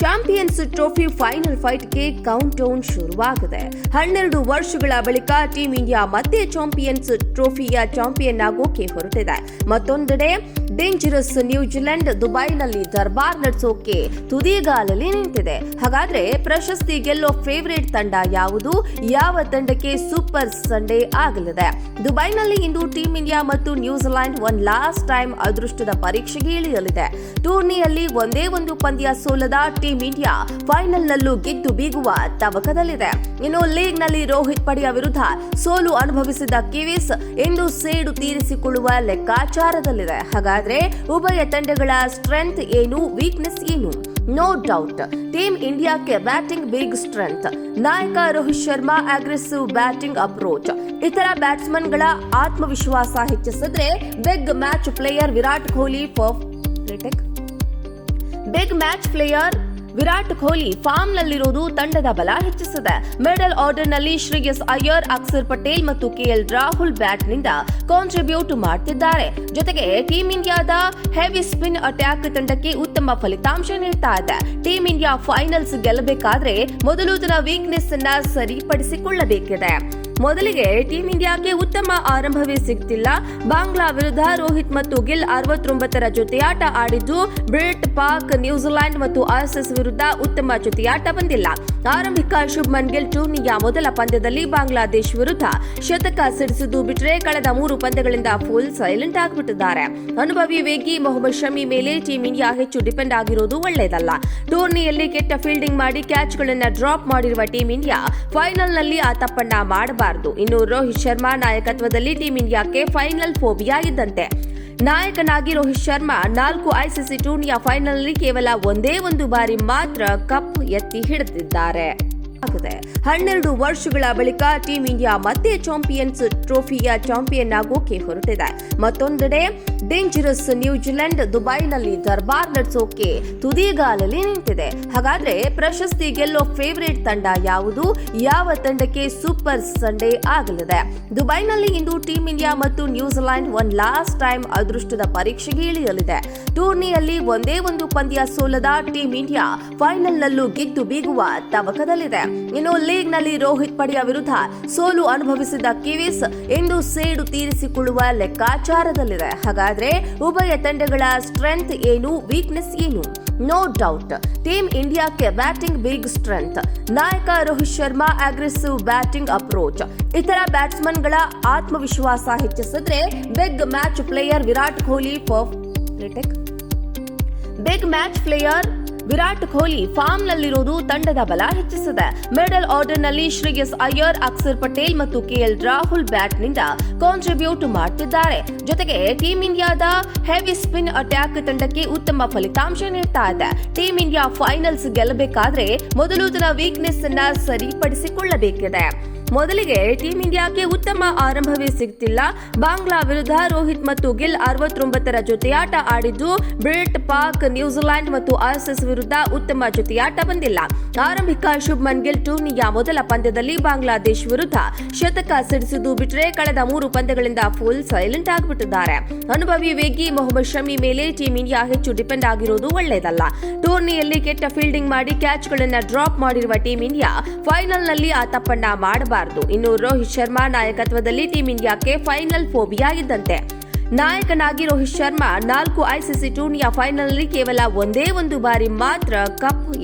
Champions trophy final ಫೈಟ್ಗೆ countdown ಶುರುವಾಗಿದೆ. ಹನ್ನೆರಡು ವರ್ಷಗಳ ಬಳಿಕ ಟೀಂ ಇಂಡಿಯಾ ಮತ್ತೆ ಚಾಂಪಿಯನ್ಸ್ ಟ್ರೋಫಿಯ ಚಾಂಪಿಯನ್ ಆಗೋಕೆ ಹೊರಟಿದೆ. ಮತ್ತೊಂದೆಡೆ ಡೇಂಜರಸ್ ನ್ಯೂಜಿಲೆಂಡ್ ದುಬೈನಲ್ಲಿ ದರ್ಬಾರ್ ನಡೆಸೋಕೆ ತುದಿಗಾಲಲ್ಲಿ ನಿಂತಿದೆ. ಹಾಗಾದ್ರೆ ಪ್ರಶಸ್ತಿ ಗೆಲ್ಲೋ ಫೇವರೇಟ್ ತಂಡ ಯಾವುದು? ಯಾವ ತಂಡಕ್ಕೆ ಸೂಪರ್ ಸಂಡೇ ಆಗಲಿದೆ? ದುಬೈನಲ್ಲಿ ಇಂದು ಟೀಮ್ ಇಂಡಿಯಾ ಮತ್ತು New Zealand one last time ಅದೃಷ್ಟದ ಪರೀಕ್ಷೆಗೆ ಇಳಿಯಲಿದೆ. ಟೂರ್ನಿಯಲ್ಲಿ ಒಂದೇ ಒಂದು ಪಂದ್ಯ ಸೋಲದ ಟೀಂ ಇಂಡಿಯಾ ಫೈನಲ್ನಲ್ಲೂ ಗೆದ್ದು ಬೀಗುವ ತವಕದಲ್ಲಿದೆ. ಇನ್ನು ಲೀಗ್ನಲ್ಲಿ ರೋಹಿತ್ ಪಡೆಯ ವಿರುದ್ಧ ಸೋಲು ಅನುಭವಿಸಿದ ಕಿವೀಸ್ ಇಂದು ಸೇಡು ತೀರಿಸಿಕೊಳ್ಳುವ ಲೆಕ್ಕಾಚಾರದಲ್ಲಿದೆ. ಹಾಗಾದ್ರೆ ಉಭಯ ತಂಡಗಳ ಸ್ಟ್ರೆಂತ್ ಏನು ವೀಕ್ನೆಸ್ ಏನು? ನೋ ಡೌಟ್ ಟೀಮ್ ಇಂಡಿಯಾಕ್ಕೆ ಬ್ಯಾಟಿಂಗ್ ಬಿಗ್ ಸ್ಟ್ರೆಂತ್ ನಾಯಕ Rohit Sharma aggressive batting approach ಇತರ ಬ್ಯಾಟ್ಸ್ಮನ್ಗಳ ಆತ್ಮವಿಶ್ವಾಸ ಹೆಚ್ಚಿಸಿದ್ರೆ big match player Virat Kohli for big match player Virat Kohli form ನಲ್ಲಿರುವುದು ತಂಡದ ಬಲ ಹೆಚ್ಚಿಸಿದೆ. ಮಿಡಲ್ ಆರ್ಡರ್ನಲ್ಲಿ ಶ್ರೇಯಸ್ ಅಯ್ಯರ್ ಅಕ್ಷರ್ ಪಟೇಲ್ ಮತ್ತು ಕೆಎಲ್ ರಾಹುಲ್ ಬ್ಯಾಟ್ನಿಂದ ಕಾಂಟ್ರಿಬ್ಯೂಟ್ ಮಾಡುತ್ತಿದ್ದಾರೆ ಜೊತೆಗೆ ಟೀಂ ಇಂಡಿಯಾದ ಹೆವಿ ಸ್ಪಿನ್ ಅಟ್ಯಾಕ್ ತಂಡಕ್ಕೆ ಉತ್ತಮ ಫಲಿತಾಂಶ ನೀಡ್ತಾ ಇದೆ. ಟೀಂ ಇಂಡಿಯಾ ಫೈನಲ್ಸ್ ಗೆಲ್ಲಬೇಕಾದ್ರೆ ಮೊದಲು ತನ್ನ ವೀಕ್ನೆಸ್ ಅನ್ನ ಸರಿಪಡಿಸಿಕೊಳ್ಳಬೇಕಿದೆ. ಮೊದಲಿಗೆ ಟೀಂ ಇಂಡಿಯಾಕ್ಕೆ ಉತ್ತಮ ಆರಂಭವೇ ಸಿಗ್ತಿಲ್ಲ. ಬಾಂಗ್ಲಾ ವಿರುದ್ಧ ರೋಹಿತ್ ಮತ್ತು ಗಿಲ್ ಅರವತ್ತೊಂಬತ್ತರ ಜೊತೆಯಾಟ ಆಡಿದ್ದು, ಬ್ರಿಟ್, ಪಾಕ್ ನ್ಯೂಜಿಲೆಂಡ್ ಮತ್ತು ಆರ್ಎಸ್ಎಸ್ ವಿರುದ್ಧ ಉತ್ತಮ ಜೊತೆಯಾಟ ಬಂದಿಲ್ಲ. ಆರಂಭಿಕ ಶುಭ್ಮನ್ ಗಿಲ್ ಟೂರ್ನಿಯ ಮೊದಲ ಪಂದ್ಯದಲ್ಲಿ ಬಾಂಗ್ಲಾದೇಶ್ ವಿರುದ್ಧ ಶತಕ ಸಿಡಿಸಿದ್ದು ಬಿಟ್ರೆ ಕಳೆದ ಮೂರು ಪಂದ್ಯಗಳಿಂದ ಫುಲ್ ಸೈಲೆಂಟ್ ಆಗಿಬಿಟ್ಟಿದ್ದಾರೆ. ಅನುಭವಿ ವೇಗಿ ಮೊಹಮ್ಮದ್ ಶಮಿ ಮೇಲೆ ಟೀಂ ಇಂಡಿಯಾ ಹೆಚ್ಚು ಡಿಪೆಂಡ್ ಆಗಿರೋದು ಒಳ್ಳೆಯದಲ್ಲ ಟೂರ್ನಿಯಲ್ಲಿ ಕೆಟ್ಟ ಫೀಲ್ಡಿಂಗ್ ಮಾಡಿ ಕ್ಯಾಚ್ಗಳನ್ನು ಡ್ರಾಪ್ ಮಾಡಿರುವ ಟೀಂ ಇಂಡಿಯಾ ಫೈನಲ್ನಲ್ಲಿ ಆ ತಪ್ಪಣ್ಣ ಮಾಡಬಾರದು. ಇನ್ನು ರೋಹಿತ್ ಶರ್ಮಾ ನಾಯಕತ್ವದಲ್ಲಿ ಟೀಂ ಇಂಡಿಯಾಕ್ಕೆ ಫೈನಲ್ ಫೋಬಿಯಾ ಇದ್ದಂತೆ ನಾಯಕನಾಗಿ ರೋಹಿತ್ ಶರ್ಮಾ ನಾಲ್ಕು ಐಸಿಸಿ ಟೂರ್ನಿಯ ಫೈನಲ್ನಲ್ಲಿ ಕೇವಲ ಒಂದೇ ಒಂದು ಬಾರಿ ಮಾತ್ರ ಕಪ್ ಎತ್ತಿ ಹಿಡಿದಿದ್ದಾರೆ. ಆಗಿದೆ. ಹನ್ನೆರಡು ವರ್ಷಗಳ ಬಳಿಕ ಟೀಂ ಇಂಡಿಯಾ ಮತ್ತೆ ಚಾಂಪಿಯನ್ಸ್ ಟ್ರೋಫಿಯ ಚಾಂಪಿಯನ್ ಆಗೋಕೆ ಹೊರಟಿದೆ. ಮತ್ತೊಂದೆಡೆ ಡೇಂಜರಸ್ ನ್ಯೂಜಿಲೆಂಡ್ ದುಬೈನಲ್ಲಿ ದರ್ಬಾರ್ ನಡೆಸೋಕೆ ತುದಿಗಾಲಲ್ಲಿ ನಿಂತಿದೆ. ಹಾಗಾದ್ರೆ ಪ್ರಶಸ್ತಿ ಗೆಲ್ಲೋ ಫೇವರೇಟ್ ತಂಡ ಯಾವುದು? ಯಾವ ತಂಡಕ್ಕೆ ಸೂಪರ್ ಸಂಡೇ ಆಗಲಿದೆ? ದುಬೈನಲ್ಲಿ ಇಂದು ಟೀಂ ಇಂಡಿಯಾ ಮತ್ತು New Zealand one last time ಅದೃಷ್ಟದ ಪರೀಕ್ಷೆಗೆ ಇಳಿಯಲಿದೆ. ಟೂರ್ನಿಯಲ್ಲಿ ಒಂದೇ ಒಂದು ಪಂದ್ಯ ಸೋಲದ ಟೀಂ ಇಂಡಿಯಾ ಫೈನಲ್ನಲ್ಲೂ ಗೆದ್ದು ಬೀಗುವ ತವಕದಲ್ಲಿದೆ. ಇನ್ನು ಲೀಗ್ನಲ್ಲಿ ರೋಹಿತ್ ಪಡೆಯ ವಿರುದ್ಧ ಸೋಲು ಅನುಭವಿಸಿದ ಕಿವೀಸ್ ಇಂದು ಸೇಡು ತೀರಿಸಿಕೊಳ್ಳುವ ಲೆಕ್ಕಾಚಾರದಲ್ಲಿದೆ. ಹಾಗಾದ್ರೆ ಉಭಯ ತಂಡಗಳ ಸ್ಟ್ರೆಂತ್ ಏನು ವೀಕ್ನೆಸ್ ಏನು? ನೋ ಡೌಟ್ ಟೀಮ್ ಇಂಡಿಯಾಕ್ಕೆ ಬ್ಯಾಟಿಂಗ್ ಬಿಗ್ ಸ್ಟ್ರೆಂತ್ ನಾಯಕ Rohit Sharma aggressive batting approach ಇತರ ಬ್ಯಾಟ್ಸ್ಮನ್ಗಳ ಆತ್ಮವಿಶ್ವಾಸ ಹೆಚ್ಚಿಸಿದ್ರೆ big match player Virat Kohli for big match player Virat Kohli form ನಲ್ಲಿರುವುದು ತಂಡದ ಬಲ ಹೆಚ್ಚಿಸಿದೆ. ಮಿಡಲ್ ಆರ್ಡರ್ನಲ್ಲಿ ಶ್ರೇಯಸ್ ಅಯ್ಯರ್ ಅಕ್ಷರ್ ಪಟೇಲ್ ಮತ್ತು ಕೆಎಲ್ ರಾಹುಲ್ ಬ್ಯಾಟ್ನಿಂದ ಕಾಂಟ್ರಿಬ್ಯೂಟ್ ಮಾಡುತ್ತಿದ್ದಾರೆ ಜೊತೆಗೆ ಟೀಂ ಇಂಡಿಯಾದ ಹೆವಿ ಸ್ಪಿನ್ ಅಟ್ಯಾಕ್ ತಂಡಕ್ಕೆ ಉತ್ತಮ ಫಲಿತಾಂಶ ನೀಡ್ತಾ ಇದೆ. ಟೀಂ ಇಂಡಿಯಾ ಫೈನಲ್ಸ್ ಗೆಲ್ಲಬೇಕಾದ್ರೆ ಮೊದಲು ತನ್ನ ವೀಕ್ನೆಸ್ ಅನ್ನ ಸರಿಪಡಿಸಿಕೊಳ್ಳಬೇಕಿದೆ. ಮೊದಲಿಗೆ ಟೀಂ ಇಂಡಿಯಾಕ್ಕೆ ಉತ್ತಮ ಆರಂಭವೇ ಸಿಗ್ತಿಲ್ಲ. ಬಾಂಗ್ಲಾ ವಿರುದ್ಧ ರೋಹಿತ್ ಮತ್ತು ಗಿಲ್ ಅರವತ್ತೊಂಬತ್ತರ ಜೊತೆಯಾಟ ಆಡಿದ್ದು ಬ್ರಿಟ್ ಪಾಕ್ ನ್ಯೂಜಿಲೆಂಡ್ ಮತ್ತು ಆರ್ಎಸ್ಎಸ್ ವಿರುದ್ಧ ಉತ್ತಮ ಜೊತೆಯಾಟ ಬಂದಿಲ್ಲ. ಆರಂಭಿಕ ಶುಭ್ಮನ್ ಗಿಲ್ ಟೂರ್ನಿಯ ಮೊದಲ ಪಂದ್ಯದಲ್ಲಿ ಬಾಂಗ್ಲಾದೇಶ್ ವಿರುದ್ಧ ಶತಕ ಸಿಡಿಸಿದ್ದು ಬಿಟ್ರೆ ಕಳೆದ ಮೂರು ಪಂದ್ಯಗಳಿಂದ ಫುಲ್ ಸೈಲೆಂಟ್ ಆಗಿಬಿಟ್ಟಿದ್ದಾರೆ. ಅನುಭವಿ ವೇಗಿ ಮೊಹಮ್ಮದ್ ಶಮಿ ಮೇಲೆ ಟೀಂ ಇಂಡಿಯಾ ಹೆಚ್ಚು ಡಿಪೆಂಡ್ ಆಗಿರೋದು ಒಳ್ಳೆಯದಲ್ಲ ಟೂರ್ನಿಯಲ್ಲಿ ಕೆಟ್ಟ ಫೀಲ್ಡಿಂಗ್ ಮಾಡಿ ಕ್ಯಾಚ್ಗಳನ್ನು ಡ್ರಾಪ್ ಮಾಡಿರುವ ಟೀಂ ಇಂಡಿಯಾ ಫೈನಲ್ನಲ್ಲಿ ಆ ತಪ್ಪಣ್ಣ ಮಾಡಬಾರದು. ಇನ್ನು ರೋಹಿತ್ ಶರ್ಮಾ ನಾಯಕತ್ವದಲ್ಲಿ ಟೀಂ ಇಂಡಿಯಾಕ್ಕೆ ಫೈನಲ್ ಫೋಬಿಯಾ ಇದ್ದಂತೆ. ನಾಯಕನಾಗಿ ರೋಹಿತ್ ಶರ್ಮಾ ನಾಲ್ಕು ಐಸಿಸಿ ಟೂರ್ನಿಯ ಫೈನಲ್ನಲ್ಲಿ ಕೇವಲ ಒಂದೇ ಒಂದು ಬಾರಿ ಮಾತ್ರ ಕಪ್